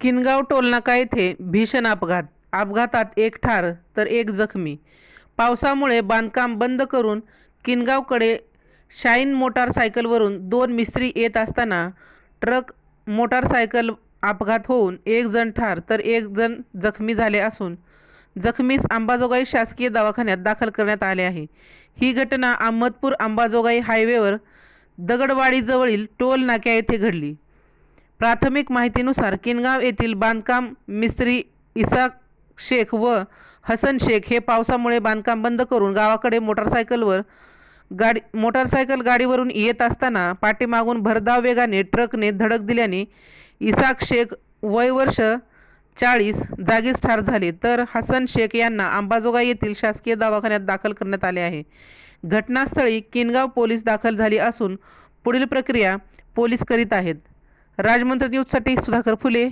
किनगाव टोलनाका येथे भीषण अपघात. अपघातात एक ठार तर एक जखमी. पावसामुळे बांधकाम बंद करून किनगावकडे शाईन मोटारसायकलवरून दोन मिस्त्री येत असताना ट्रक मोटारसायकल अपघात होऊन एक जण ठार तर एक जण जखमी झाले असून जखमीस अंबाजोगाई शासकीय दवाखान्यात दाखल करण्यात आले आहे. ही घटना अहमदपूर अंबाजोगाई हायवेवर दगडवाडीजवळील टोल नाक्या येथे घडली. प्राथमिक माहितीनुसार किनगाव येथील बांधकाम मिस्त्री इसाक शेख व हसन शेख हे पावसामुळे बांधकाम बंद करून गावाकडे मोटारसायकलवर गाडी मोटारसायकल गाडीवरून येत असताना पाठीमागून भरधाव वेगाने ट्रकने धडक दिल्याने इसाक शेख वय वर्ष चाळीस जागीच ठार झाले. तर हसन शेख यांना अंबाजोगाई येथील शासकीय दवाखान्यात दाखल करण्यात आले आहे. घटनास्थळी किनगाव पोलीस दाखल झाली असून पुढील प्रक्रिया पोलीस करीत आहेत. राजमंत्र न्यूजसाठी सुधाकर फुले